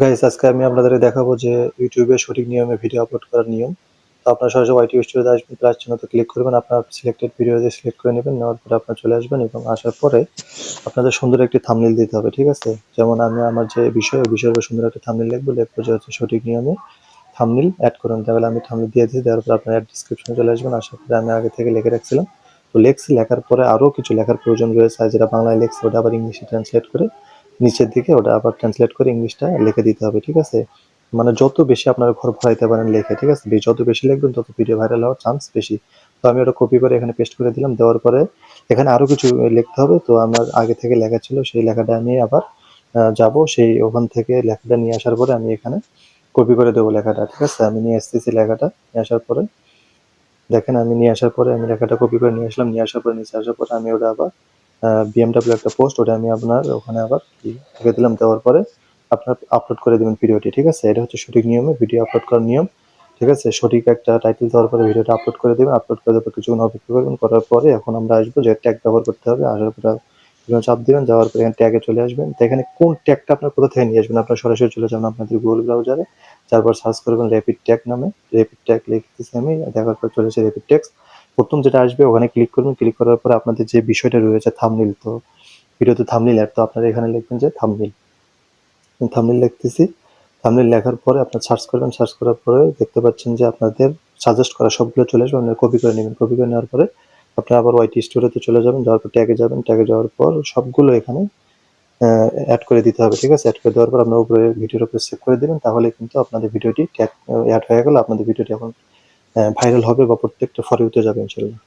Guys আজকে আমি আপনাদের দেখাবো যে ইউটিউবে সঠিক নিয়মে ভিডিও আপলোড করার নিয়ম। তো আপনারা সরাসরি ওয়াইটি স্টুডিওতে আসবেন প্লাস চিহ্নতে ক্লিক করবেন, আপনার সিলেক্টেড ভিডিও দিয়ে সিলেক্ট করে নেবেন, নেওয়ার পরে আপনারা চলে আসবেন এবং আসার পরে আপনাদের সুন্দর একটি থামনেল দিতে হবে, ঠিক আছে? যেমন আমি আমার যে বিষয়, ওই বিষয়ের উপর সুন্দর একটা থামনেল লিখব লিখব যে হচ্ছে সঠিক নিয়মে থামনেল অ্যাড করুন। তাহলে আমি থামনেল দিয়ে দিই, দেওয়ার পরে আপনার অ্যাড ডিসক্রিপশনে চলে আসবেন, আসার পরে আমি আগে থেকে লিখে রাখছিলাম। তো লেখছি, লেখার পরে আরও কিছু লেখার প্রয়োজন রয়েছে যেটা বাংলায় লেখছি, ওটা আবার ইংলিশে ট্রান্সলেট করে নিচের দিকে, ওটা আবার ট্রান্সলেট করে ইংলিশটা লিখে দিতে হবে, ঠিক আছে? মানে যত বেশি আপনারা ঘর ভরাইতে পারেন লেখে, ঠিক আছে? যত বেশি লিখবেন, তত ভিডিও ভাইরাল হওয়ার চান্স বেশি। তো আমি ওটা কপি করে এখানে পেস্ট করে দিলাম, দেওয়ার পরে এখানে আরও কিছু লিখতে হবে। তো আমার আগে থেকে লেখা ছিল, সেই লেখাটা আমি আবার যাব, সেই ওখান থেকে লেখাটা নিয়ে আসার পরে আমি এখানে কপি করে দেবো লেখাটা, ঠিক আছে? আমি নিয়ে এসতেছি লেখাটা, নিয়ে আসার পরে। দেখেন, আমি নিয়ে আসার পরে আমি লেখাটা কপি করে নিয়ে আসলাম, নিয়ে আসার পরে, নিচে আসার পরে আমি ওটা আবার বিএমডাব্লিউ একটা পোস্ট ওটা আমি আপনার ওখানে আবার লিখে দিলাম, দেওয়ার পরে আপনার আপলোড করে দেবেন ভিডিওটি, ঠিক আছে? এটা হচ্ছে সঠিক নিয়মে ভিডিও আপলোড করার নিয়ম, ঠিক আছে? সঠিক একটা টাইটেল দেওয়ার পরে ভিডিওটা আপলোড করে দেবেন আপলোড করে দেওয়ার পর কিছুক্ষণ অপেক্ষা করবেন, করার পরে এখন আমরা আসব যে ট্যাগ ব্যবহার করতে হবে, আসার পরে চাপ দেবেন, যাওয়ার পরে এখানে ট্যাগে চলে আসবেন। তো এখানে কোন ট্যাগটা আপনার কোথা থেকে নিয়ে আসবেন? আপনার সরাসরি চলে যাবেন আপনাদের গুগল ব্রাউজারে তারপর সার্চ করবেন র্যাপিড ট্যাগ নামে র্যাপিড ট্যাগ লিখতেছি আমি, দেখার পর চলে আসে র্যাপিড ট্যাক্স প্রথম যেটা আসবে, ওখানে ক্লিক করবেন ক্লিক করার পরে আপনাদের যে বিষয়টা রয়েছে থামনিল তো, ভিডিওতে থামনিল অ্যাড, তো আপনারা এখানে লিখবেন যে থামনিল থামনিল লিখতেছি। থামনিল লেখার পরে আপনার সার্চ করবেন সার্চ করার পরে দেখতে পাচ্ছেন যে আপনাদের সাজেস্ট করা সবগুলো চলে আসবে, আপনারা কপি করে নেবেন। কপি করে নেওয়ার পরে আপনারা আবার ওয়াইটি স্টোরেতে চলে যাবেন, যাওয়ার পর ট্যাগে যাবেন। ট্যাগে যাওয়ার পর সবগুলো এখানে অ্যাড করে দিতে হবে, ঠিক আছে? অ্যাড করে দেওয়ার পর আপনার উপরে ভিডিওর উপরে সেভ করে দেবেন, তাহলে কিন্তু আপনাদের ভিডিওটি ট্যাগ অ্যাড হয়ে গেল, আপনাদের ভিডিওটি এখন ভাইরাল হবে বা প্রত্যেকটা ফরে উঠে যাবে ইনশাল্লাহ।